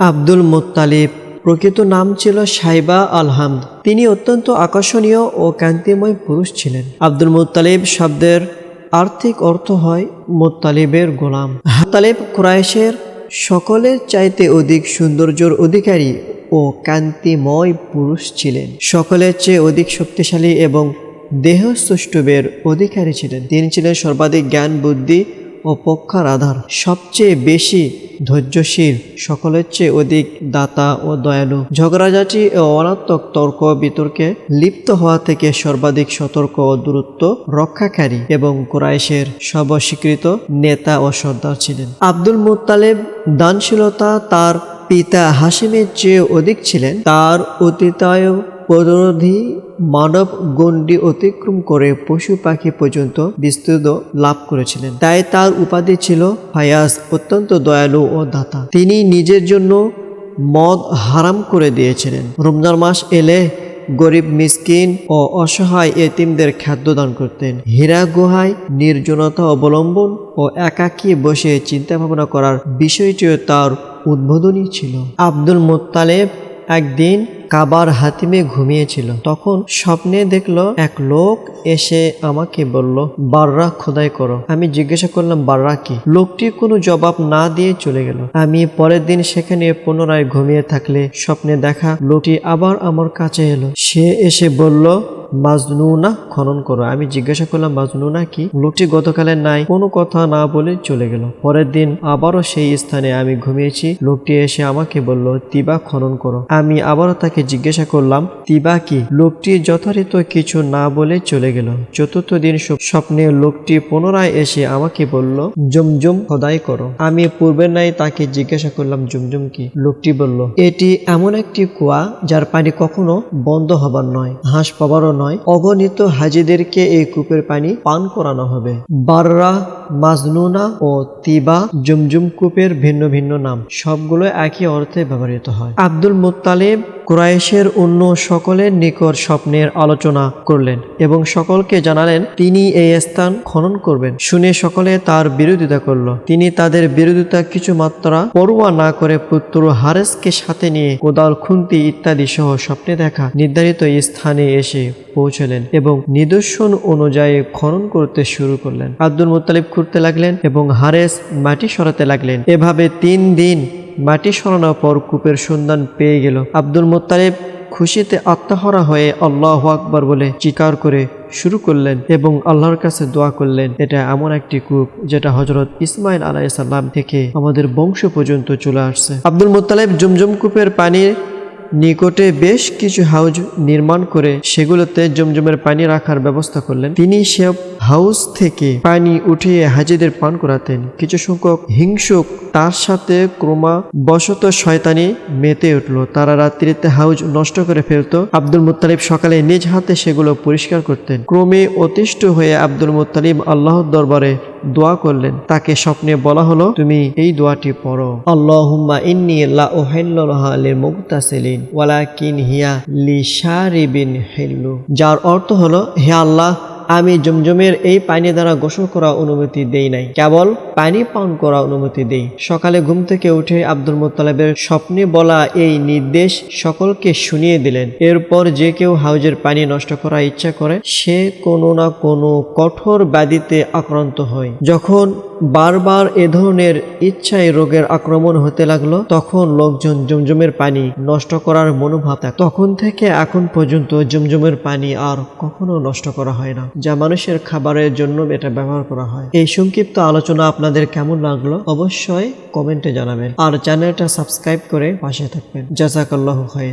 Abdul Muttalib. প্রকৃত নাম ছিল সাইবা আলহামদ। তিনি অত্যন্ত আকর্ষণীয় ও কান্তিময় পুরুষ ছিলেন। আব্দুল মুত্তালিব শব্দের আর্থিক অর্থ হয় মুত্তালিবের গোলাম। মুত্তালিব কুরাইশের সকলের চাইতে অধিক সৌন্দর্যর অধিকারী ও কান্তিময় পুরুষ ছিলেন। সকলের চেয়ে অধিক শক্তিশালী এবং দেহ সুষ্ঠুবের অধিকারী ছিলেন। তিনি ছিলেন সর্বাধিক জ্ঞান, বুদ্ধি ও পক্ষার আধার। সবচেয়ে বেশি ধৈর্যশীল, সকলের চেয়ে অধিক দাতা ও দয়ালু। ঝগড়াঝাটি ও অনাত্মক তর্ক বিতর্কে লিপ্ত হওয়া থেকে সর্বাধিক সতর্ক ও দূরত্ব রক্ষাকারী এবং কুরাইশের সর্বস্বীকৃত নেতা ও সর্দার ছিলেন। আব্দুল মুত্তালেব দানশীলতা তার পিতা হাসিমের চেয়ে অধিক ছিলেন। তার অতীতায় প্রতিরোধী মানব গণ্ডি অতিক্রম করে পশু পাখি পর্যন্ত বিস্তৃত লাভ করেছিলেন। তাই তার উপাধি ছিল ফায়াজ অত্যন্ত দয়ালু ও দাতা। তিনি নিজের জন্য মদ হারাম করে দিয়েছিলেন। রমজান মাস এলে গরিব, মিসকিন ও অসহায় এতিমদের খাদ্য দান করতেন। হীরা গুহায় নির্জনতা অবলম্বন ও একাকী বসে চিন্তা ভাবনা করার বিষয়টিও তার উদ্বোধনী ছিল। আব্দুল মোত্তালেব একদিন কাবার হাতিমে ঘুমিয়েছিল। তখন স্বপ্নে দেখল এক লোক এসে আমাকে বলল, বাররা খোদাই করো। আমি জিজ্ঞাসা করলাম, বাররা কি? লোকটি কোনো জবাব না দিয়ে চলে গেল। আমি পরের দিন সেখানে পুনরায় ঘুমিয়ে থাকলে স্বপ্নে দেখা লোকটি আবার আমার কাছে এলো। সে এসে বলল মাজনুনা খনন করো। আমি জিজ্ঞাসা করলাম, মাজনুনা কি? লোকটি গতকালের নাই, কোনো কথা না বলে চলে গেল। পরের দিন আবারও সেই স্থানে আমি ঘুমিয়েছি। লোকটি এসে আমাকে বলল, তিবা খনন করো। আমি আবারও তাকে জিজ্ঞাসা করলাম, তিবা কি? লোকটি যথারীত কিছু না বলে চলে গেল। চতুর্থ দিন স্বপ্নে লোকটি পুনরায় এসে আমাকে বলল, জমজম খোদাই করো। আমি পূর্বের নাই তাকে জিজ্ঞাসা করলাম, জমজম কি? লোকটি বলল, এটি এমন একটি কুয়া যার পানি কখনো বন্ধ হবার নয়। হাঁস পাবারও নয়, অগণিত হাজিদেরকে এই কূপের পানি পান করানো হবে। বাররা, মাজনুনা ও তিবা জুমজুম কূপের ভিন্ন ভিন্ন নাম, সবগুলো একই অর্থে ব্যবহৃত হয়। আব্দুল মুত্তালিব কুরাইশের অন্য সকলের নিকট স্বপ্নের আলোচনা করলেন এবং সকলকে জানালেন, তিনি এই স্থান খনন করবেন। শুনে সকলে তার বিরোধিতা করল। তিনি তাদের বিরোধিতা কিছু মাত্রা পড়ুয়া না করে পুত্র হারেসকে সাথে নিয়ে কোদাল, খুন্তি ইত্যাদি সহ স্বপ্নে দেখা নির্ধারিত স্থানে এসে পৌঁছলেন এবং নিদর্শন অনুযায়ী খনন করতে শুরু করলেন। আব্দুল মুত্তালিব খুঁড়তে লাগলেন এবং হারেস মাটি সরাতে লাগলেন। এভাবে তিন দিন মাটি সরানোর পর কূপের সন্ধান পেয়ে গেল। আব্দুল মোত্তালেব খুশিতে আত্মাহরা হয়ে আল্লাহ আকবর বলে চিকার করে শুরু করলেন এবং আল্লাহর কাছে দোয়া করলেন। এটা এমন একটি কূপ যেটা হজরত ইসমাইল আলাইসাল্লাম থেকে আমাদের বংশ পর্যন্ত চলে আসছে। আব্দুল মোত্তালেব জুমজুম কূপের পানির নিকটে বেশ কিছু হাউজ নির্মাণ করে সেগুলোতে জমজমের পানি রাখার ব্যবস্থা করলেন। তিনি সব হাউস থেকে পানি উঠিয়ে হাজিদের পান করাতেন। কিছু সংখ্যক হিংসুক তার সাথে ক্রমা বশত শয়তানি মেতে উঠল। তারা রাত্রিতে হাউজ নষ্ট করে ফেলত। আব্দুল মুত্তালিব সকালে নিজ হাতে সেগুলো পরিষ্কার করতেন। ক্রমে অতিষ্ঠ হয়ে আব্দুল মুত্তালিব আল্লাহর দরবারে দোয়া করলেন। তাকে স্বপ্নে বলা হলো, তুমি এই দোয়াটি পড়ো। আল্লাহুম্মা ইন্নি লা মুগতাসিলিন ওয়ালাকিন হিয়া লিশারিবিন হিল্লু। যার অর্থ হলো, হে আল্লাহ, আমি জমজমের এই পানি দ্বারা গোসল করা অনুমতি দেই নাই। কেবল পানি পান করা অনুমতি দেই। সকালে ঘুম থেকে উঠে আব্দুল মোত্তালেবের স্বপ্নে বলা এই নির্দেশ সকলকে শুনিয়ে দিলেন। এরপর যে কেউ হাউজের পানি নষ্ট করার ইচ্ছা করে, সে কোনো না কোনো কঠোর ব্যাধিতে আক্রান্ত হয়। যখন বারবার এ ধরনের ইচ্ছায় রোগের আক্রমণ হতে লাগল, তখন লোকজন জমজমের পানি নষ্ট করার মনোভাব ত্যাগ। তখন থেকে এখন পর্যন্ত জমজমের পানি আর কখনো নষ্ট করা হয় না। যা মানুষের খাবারের জন্য এটা ব্যবহার করা হয়। এই সংক্ষিপ্ত আলোচনা আপনাদের কেমন লাগল অবশ্যই কমেন্টে জানাবেন। আর চ্যানেলটা সাবস্ক্রাইব করে পাশে থাকবেন। জাজাকাল্লাহ খায়ের